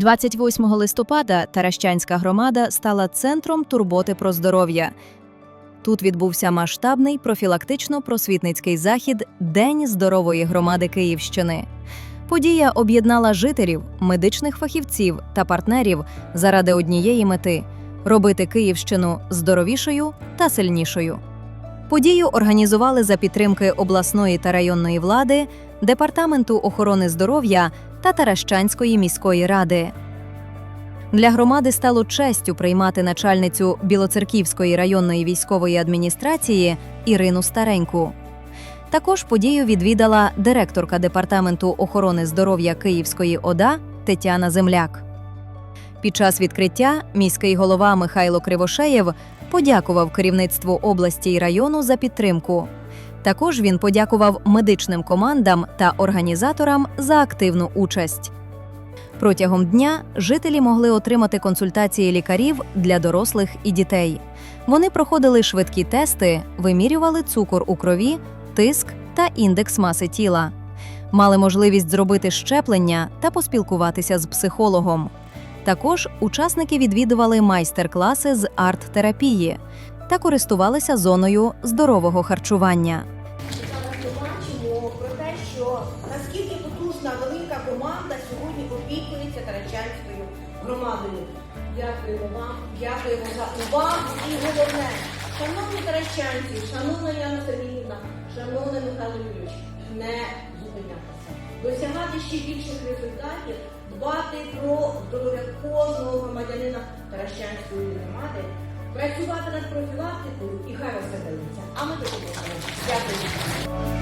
28 листопада Таращанська громада стала центром турботи про здоров'я. Тут відбувся масштабний профілактично-просвітницький захід День здорової громади Київщини. Подія об'єднала жителів, медичних фахівців та партнерів заради однієї мети робити Київщину здоровішою та сильнішою. Подію організували за підтримки обласної та районної влади, Департаменту охорони здоров'я та Таращанської міської ради. Для громади стало честю приймати начальницю Білоцерківської районної військової адміністрації Ірину Стареньку. Також подію відвідала директорка департаменту охорони здоров'я Київської ОДА Тетяна Земляк. Під час відкриття міський голова Михайло Кривошеєв подякував керівництву області й району за підтримку. Також він подякував медичним командам та організаторам за активну участь. Протягом дня жителі могли отримати консультації лікарів для дорослих і дітей. Вони проходили швидкі тести, вимірювали цукор у крові, тиск та індекс маси тіла. Мали можливість зробити щеплення та поспілкуватися з психологом. Також учасники відвідували майстер-класи з арт-терапії та користувалися зоною здорового харчування. Бачимо про те, що наскільки потужна велика команда сьогодні опікується Тарачанською громадою. Дякуємо вам, дякуємо за увагу і головне, шановні тарачанці, шановна Яна Сергіївна, шановний Михайло Юрійович, не зупинятися, досягати ще більших результатів, дбати про здоров'я кожного громадянина Таращанської громади, працювати над профілактикою і хай усе. А ми допоможемо. Дякую.